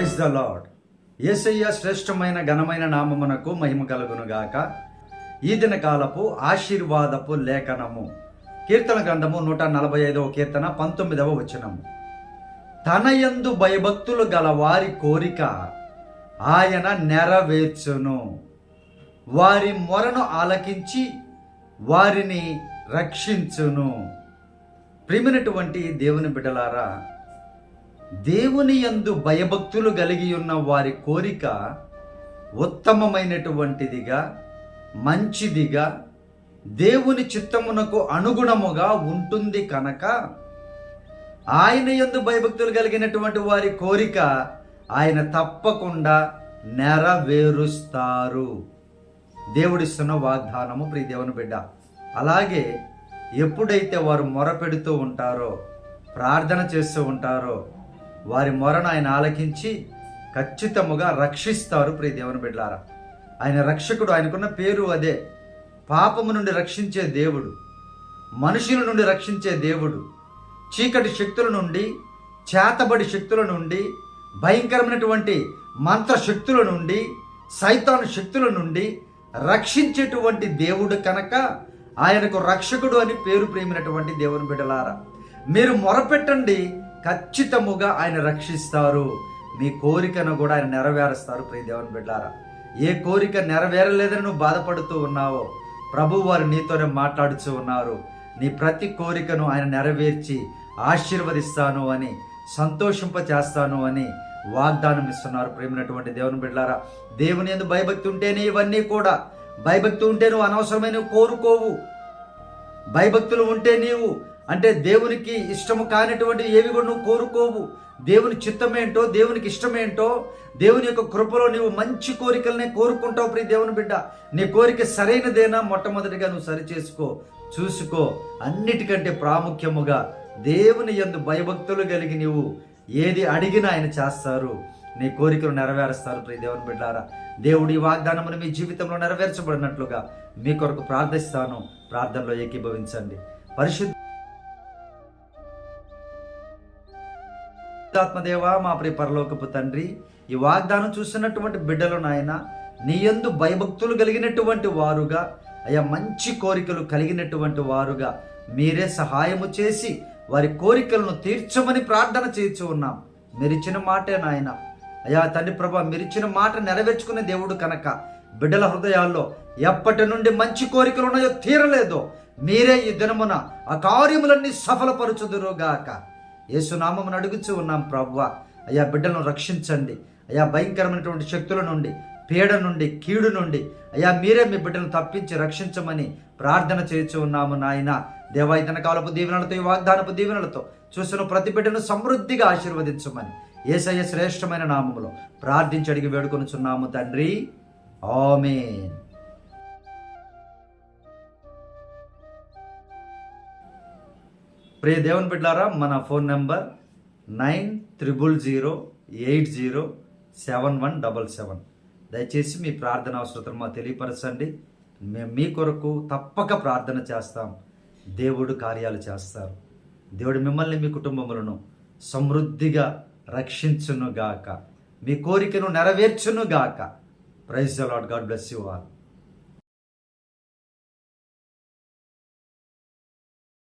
Praise the lord యేసయ్య శ్రేష్టమైన ఘనమైన నామమునకు మహిమ కలుగునుగాక. ఈ దిన కాలపు ఆశీర్వాదపు లేఖనము. కీర్తన గ్రంథము నూట నలభై ఐదవ కీర్తన పంతొమ్మిదవ వచనము. తన యందు భయభక్తులు గల వారి కోరిక ఆయన నెరవేర్చును. వారి మొరను ఆలకించి వారిని రక్షించును. ప్రిమినటువంటి దేవుని బిడ్డలారా దేవుని యందు భయభక్తులు కలిగి ఉన్న వారి కోరిక ఉత్తమమైనటువంటిదిగా మంచిదిగా దేవుని చిత్తమునకు అనుగుణముగా ఉంటుంది కనుక ఆయన యందు భయభక్తులు కలిగినటువంటి వారి కోరిక ఆయన తప్పకుండా నెరవేరుస్తారు. దేవుడిస్తున్న వాగ్దానము ప్రియ దేవుని బిడ్డ. అలాగే ఎప్పుడైతే వారు మొరపెడుతూ ఉంటారో ప్రార్థన చేస్తూ ఉంటారో వారి మొరను ఆయన ఆలకించి ఖచ్చితముగా రక్షిస్తారు ప్రియ దేవుని బిడ్డారా ఆయన రక్షకుడు ఆయనకున్న పేరు అదే. పాపము నుండి రక్షించే దేవుడు మనుషుల నుండి రక్షించే దేవుడు చీకటి శక్తుల నుండి చేతబడి శక్తుల నుండి భయంకరమైనటువంటి మంత్ర శక్తుల నుండి సైతాను శక్తుల నుండి రక్షించేటువంటి దేవుడు కనుక ఆయనకు రక్షకుడు అని పేరు ప్రేమినటువంటి దేవుని బిడ్డలారా. మీరు మొరపెట్టండి ఖచ్చితముగా ఆయన రక్షిస్తారు. మీ కోరికను కూడా ఆయన నెరవేరుస్తారు ప్రియ దేవుని బిడ్డారా. ఏ కోరిక నెరవేరలేదని నువ్వు బాధపడుతూ ఉన్నావో ప్రభు వారు నీతోనే మాట్లాడుతూ ఉన్నారు. నీ ప్రతి కోరికను ఆయన నెరవేర్చి ఆశీర్వదిస్తాను అని సంతోషింప చేస్తాను అని వాగ్దానం ఇస్తున్నారు ప్రేమినటువంటి దేవుని బిడ్డారా. దేవుని ఎందు భయభక్తి ఉంటేనే ఇవన్నీ కూడా. భయభక్తి ఉంటే నువ్వు అనవసరమైన కోరుకోవు. భయభక్తులు ఉంటే నీవు అంటే దేవునికి ఇష్టము కానిటువంటి ఏవి కూడా నువ్వు కోరుకోవు. దేవుని చిత్తమేంటో దేవునికి ఇష్టమేంటో దేవుని యొక్క కృపలో నీవు మంచి కోరికలనే కోరుకుంటావు ప్రియ దేవుని బిడ్డ. నీ కోరిక సరైనదేనా? మొట్టమొదటిగా నువ్వు సరి చేసుకో. చూసుకో అన్నిటికంటే ప్రాముఖ్యముగా దేవుని ఎందు భయభక్తులు కలిగి నీవు ఏది అడిగినా ఆయన చేస్తారు. నీ కోరికలు నెరవేరుస్తారు ప్రియ దేవుని బిడ్డారా. దేవుడి వాగ్దానమును మీ జీవితంలో నెరవేర్చబడినట్లుగా మీ కొరకు ప్రార్థిస్తాను. ప్రార్థనలో ఏకీభవించండి. పరిశుద్ధ ఆత్మదేవ మా ప్రియ పరలోకపు తండ్రి ఈ వాగ్దానం చూసినటువంటి బిడ్డలు నాయన నీ ఎందు భయభక్తులు కలిగినటువంటి వారుగా అయ్యా మంచి కోరికలు కలిగినటువంటి వారుగా మీరే సహాయము చేసి వారి కోరికలను తీర్చమని ప్రార్థన చేయించు ఉన్నాం. మీరిచ్చిన మాటే నాయన. అయ్యా తండ్రి ప్రభా మీరిచ్చిన మాట నెరవేర్చుకునే దేవుడు కనుక బిడ్డల హృదయాల్లో ఎప్పటి నుండి మంచి కోరికలు ఉన్నాయో తీరలేదో మీరే ఈ దినమున ఆ కార్యములన్నీ సఫలపరచుదురుగాక. యేసునామం అడుగుచూ ఉన్నాం ప్రవ్వ. అయ్యా బిడ్డలను రక్షించండి. అయ్యా భయంకరమైనటువంటి శక్తుల నుండి పీడ నుండి కీడు నుండి అయ్యా మీరే మీ బిడ్డలను తప్పించి రక్షించమని ప్రార్థన చేయించు ఉన్నాము నాయన. దేవాయితన కాలపు దీవెనలతో ఈ వాగ్దానపు దీవెనలతో చూసిన ప్రతి బిడ్డను సమృద్ధిగా ఆశీర్వదించమని ఏసయ్య శ్రేష్టమైన నామములో ప్రార్థించి అడిగి వేడుకొనుచున్నాము తండ్రి. ఆమెన్. ప్రియ దేవుని బిడ్డారా మన phone number nine triple zero eight zero seven one double seven. దయచేసి మీ ప్రార్థన అవసరతను మాకు తెలియపరచండి. మేము మీ కొరకు తప్పక ప్రార్థన చేస్తాం. దేవుడు కార్యాలు చేస్తారు. దేవుడు మిమ్మల్ని మీ కుటుంబములను సమృద్ధిగా రక్షించునుగాక. మీ కోరికను నెరవేర్చునుగాక. Praise lord God bless you all